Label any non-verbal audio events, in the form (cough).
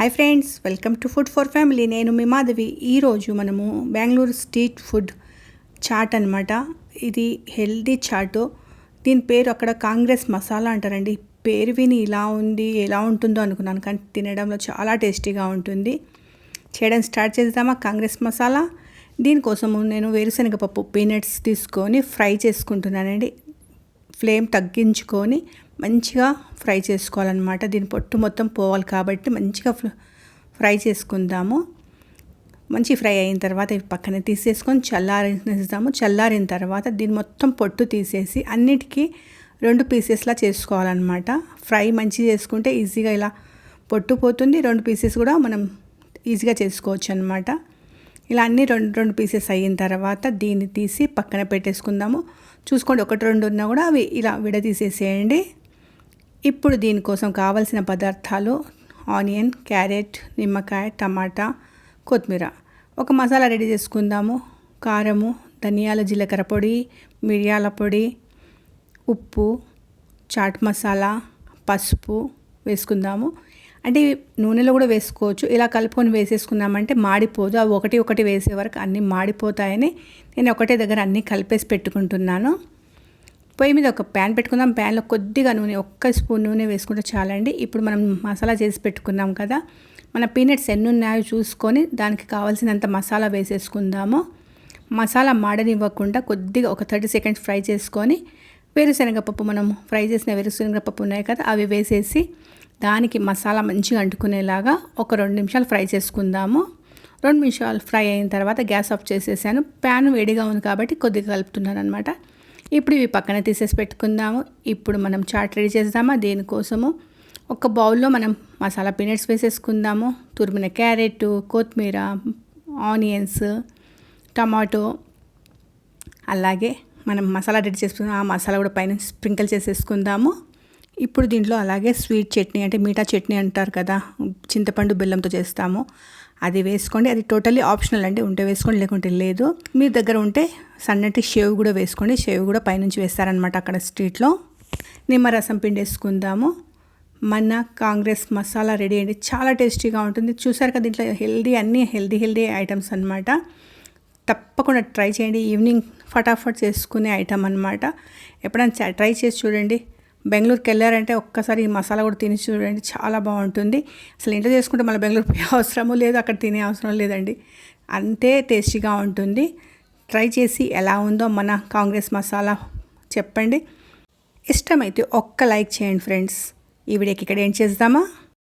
Hi friends welcome to food for family నేను మీ మాధవి. ఈరోజు మనము బెంగళూరు స్ట్రీట్ ఫుడ్ చాట్ అనమాట ఇది హెల్దీ చాటు. దీని పేరు అక్కడ కాంగ్రెస్ మసాలా అంటారండి. పేరు విని ఇలా ఉంది ఎలా ఉంటుందో అనుకున్నాను కానీ తినడంలో చాలా టేస్టీగా ఉంటుంది. చేయడం స్టార్ట్ చేద్దామా? కాంగ్రెస్ మసాలా. దీనికోసము నేను వేరుశనగ పప్పు పీనట్స్ తీసుకొని ఫ్రై చేసుకుంటున్నానండి. ఫ్లేమ్ తగ్గించుకొని మంచిగా ఫ్రై చేసుకోవాలన్నమాట. దీని పొట్టు మొత్తం పోవాలి కాబట్టి మంచిగా ఫ్రై చేసుకుందాము. మంచి ఫ్రై అయిన తర్వాత పక్కన తీసేసుకొని చల్లారిస్తాము చల్లారిన తర్వాత దీని మొత్తం పొట్టు తీసేసి అన్నిటికీ రెండు పీసెస్లా చేసుకోవాలన్నమాట. ఫ్రై మంచిగా చేసుకుంటే ఈజీగా ఇలా పొట్టు పోతుంది. రెండు పీసెస్ కూడా మనం ఈజీగా చేసుకోవచ్చు అనమాట ఇలా అన్ని రెండు రెండు పీసెస్ అయిన తర్వాత దీన్ని తీసి పక్కన పెట్టేసుకుందాము. చూసుకోండి ఒకటి రెండు ఉన్నా కూడా అవి ఇలా విడదీసేసేయండి. ఇప్పుడు దీనికోసం కావలసిన పదార్థాలు ఆనియన్ క్యారెట్ నిమ్మకాయ టమాటా కొత్తిమీర. ఒక మసాలా రెడీ చేసుకుందాము. కారము ధనియాల జీలకర్ర పొడి మిరియాల పొడి ఉప్పు చాట్ మసాలా పసుపు వేసుకుందాము. అంటే నూనెలో కూడా వేసుకోవచ్చు. ఇలా కలుపుకొని వేసేసుకున్నామంటే మాడిపోదు. అవి ఒకటి ఒకటి వేసే వరకు అన్నీ మాడిపోతాయని నేను ఒకటే దగ్గర అన్నీ కలిపేసి పెట్టుకుంటున్నాను. పొయ్యి మీద ఒక ప్యాన్ పెట్టుకుందాం. ప్యాన్లో కొద్దిగా నూనె ఒక్క స్పూన్ నూనె వేసుకుంటే చాలండి. ఇప్పుడు మనం మసాలా చేసి పెట్టుకున్నాం కదా. మన పీనట్స్ ఎన్ని ఉన్నాయో చూసుకొని దానికి కావాల్సినంత మసాలా వేసేసుకుందాము. మసాలా మాడనివ్వకుండా కొద్దిగా ఒక థర్టీ సెకండ్స్ ఫ్రై చేసుకొని వేరుశనగపప్పు మనం ఫ్రై చేసిన వేరుశనగపప్పు ఉన్నాయి కదా అవి వేసేసి దానికి మసాలా మంచిగా అంటుకునేలాగా ఒక రెండు నిమిషాలు ఫ్రై చేసుకుందాము. రెండు నిమిషాలు ఫ్రై అయిన తర్వాత గ్యాస్ ఆఫ్ చేసేసాను. ప్యాన్ వేడిగా ఉంది కాబట్టి కొద్దిగా కలుపుతున్నాను అనమాట ఇప్పుడు ఇవి పక్కన తీసేసి పెట్టుకుందాము. ఇప్పుడు మనం చాట్ రెడీ చేద్దామా? దేనికోసము? ఒక బౌల్లో మనం మసాలా పీనట్స్ వేసేసుకుందాము. తురిమిన క్యారెట్ కొత్తిమీర ఆనియన్స్ టమాటో. అలాగే మనం మసాలా రెడీ చేసుకుందాం ఆ మసాలా కూడా పైన స్ప్రింకిల్ చేసేసుకుందాము. ఇప్పుడు దీంట్లో అలాగే స్వీట్ చట్నీ అంటే మీఠా చట్నీ అంటారు కదా చింతపండు బెల్లంతో చేస్తాము. అది వేసుకోండి. అది టోటలీ ఆప్షనల్ అండి. ఉంటే వేసుకోండి లేకుంటే లేదు. మీ దగ్గర ఉంటే సన్నటి షేవ్ కూడా వేసుకోండి. షేవ్ కూడా పైనుంచి వేస్తారనమాట అక్కడ స్ట్రీట్లో. నిమ్మరసం పిండి వేసుకుందాము. మన కాంగ్రెస్ మసాలా రెడీ అండి. చాలా టేస్టీగా ఉంటుంది. చూసారు కదా దీంట్లో హెల్దీ అన్నీ హెల్దీ హెల్దీ ఐటమ్స్ అనమాట తప్పకుండా ట్రై చేయండి. ఈవినింగ్ ఫటాఫట్ చేసుకునే ఐటమ్ అనమాట ఎప్పుడైనా ట్రై చేసి చూడండి. బెంగళూరుకి వెళ్ళారంటే ఒక్కసారి ఈ మసాలా కూడా తిని చూడండి చాలా బాగుంటుంది. అసలు ఇంట్లో చేసుకుంటే మళ్ళీ బెంగళూరు పోయే (laughs) అవసరము లేదు అక్కడ తినే అవసరం లేదండి. అంతే టేస్టీగా ఉంటుంది. ట్రై చేసి ఎలా ఉందో మన కాంగ్రెస్ మసాలా చెప్పండి. ఇష్టమైతే ఒక్క లైక్ చేయండి ఫ్రెండ్స్. ఈ వీడియోకి ఇక్కడ ఏం చేద్దామా?